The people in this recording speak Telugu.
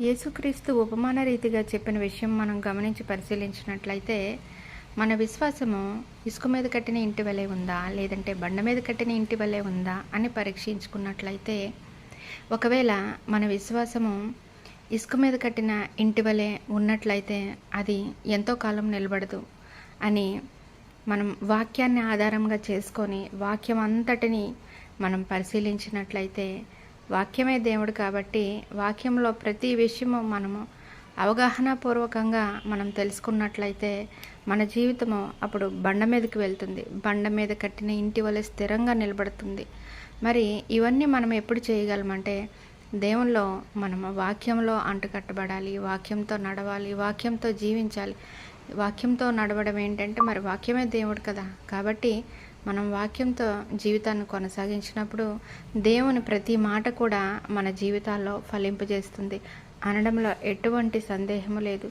యేసుక్రీస్తు ఉపమాన రీతిగా చెప్పిన విషయం మనం గమనించి పరిశీలించినట్లయితే మన విశ్వాసము ఇసుక మీద కట్టిన ఇంటి వలె ఉందా? లేదంటే బండ మీద కట్టిన ఇంటి వలె ఉందా? అని పరీక్షించుకున్నట్లయితే ఒకవేళ మన విశ్వాసము ఇసుక మీద కట్టిన ఇంటి వలె ఉన్నట్లయితే అది ఎంతో కాలం నిలబడదు అని మనం వాక్యాన్ని ఆధారంగా చేసుకొని వాక్యం అంతటిని మనం పరిశీలించినట్లయితే వాక్యమే దేవుడు కాబట్టి వాక్యంలో ప్రతి విషయము మనము అవగాహన పూర్వకంగా మనం తెలుసుకున్నట్లయితే మన జీవితము అప్పుడు బండ మీదకి వెళ్తుంది. బండ మీద కట్టిన ఇంటి వలె స్థిరంగా నిలబడుతుంది. మరి ఇవన్నీ మనం ఎప్పుడు చేయగలమంటే దేవుల్లో మనము వాక్యంలో అంటుకట్టబడాలి వాక్యంతో నడవాలి వాక్యంతో జీవించాలి. వాక్యంతో నడవడం ఏంటంటే మరి వాక్యమే దేవుడు కదా. కాబట్టి మనం వాక్యంతో జీవితాన్ని కొనసాగించినప్పుడు దేవుని ప్రతి మాట కూడా మన జీవితాల్లో ఫలింపజేస్తుంది. అనడంలో ఎటువంటి సందేహము లేదు.